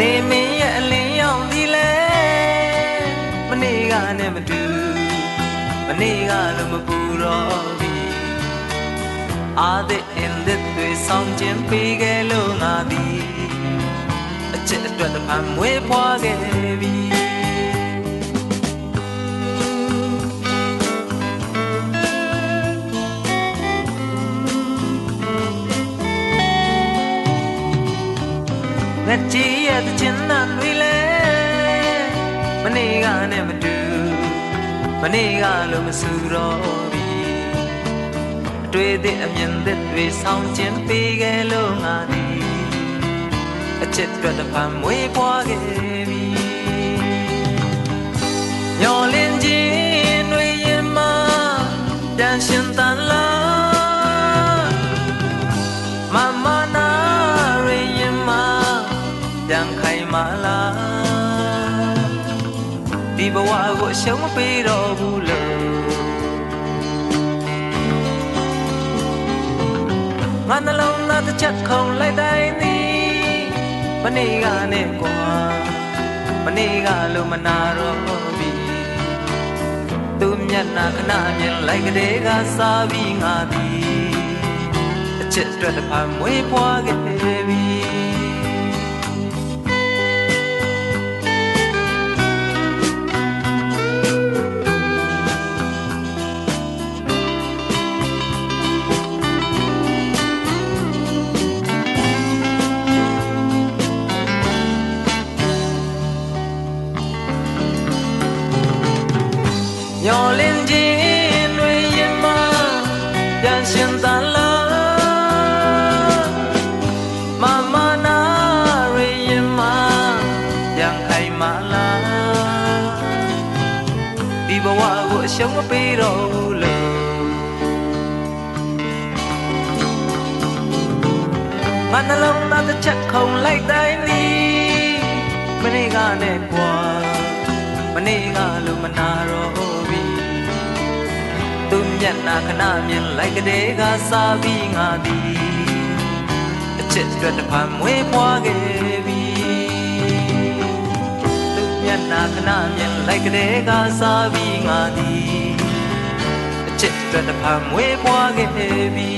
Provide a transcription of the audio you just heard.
နေမင်းရဲ့အလင်းရောင်ဒီလဲမနေ့ကနဲ့မတူမနေ့ကလည်းမပူတော့ပြီအားတဲ့အင်းတဲ့တွေဆောင်ခြင်းပေးခဲ့လို့ငါသည်အချစ်အတွက်တစ်ဖန်မွေးဖွားခဲ့ ငါကြည်ရတဲ့ချင်တန်တွေလဲမနေ့ကနဲ့မတူမနေ့ကလို့မဆူတော့ပြီအတွေ့အသည့်အမြင်သစ်တွေဆောင်ခြင်းပေးခဲ့လို့ငါဒီအချစ်အတွက်တစ်ဖန်မွေးပွားခဲ့ပြီ ဒီဘဝကိုအရှုံးမပေးတော့ဘူးလို့ငါနှလုံးသားတစ်ချက်ခုံလိုက်တိုင်းသည်မနေ့ကနဲ့ကွာမနေ့ကလို့မနာတော့ပြီသူမျက်နှာခဏမြင်လိုက်ကလေးကစားပြီးငါသည်အချစ်အတွက်တစ်ဖန်မွေးဖွားခဲ့ပြီ ညော်လင်းခြင်းတွေရင်မပြန်ရှင်တန်လာမမနာတွေရင်မပြန်ခိုင်မာလာဒီဘဝကိုအရှုံးမပေးတော့ဘူးလို့ငါနှလုံးသားတစ်ချက်ခုံလိုက်တိုင်းသည်မနေ့ကနဲ့ကွာမနေ့ကလို့မနာတော့ပြီ သူမျက်နှာခဏမြင်လိုက်ကလေးကစားပြီးငါသည်အချစ်အတွက်တစ်ဖန်မွေးဖွားခဲ့ပြီသူမျက်နှာခဏမြင်လိုက်ကလေးကစားပြီးငါသည်အချစ်အတွက်တစ်ဖန်မွေးဖွားခဲ့ပြီ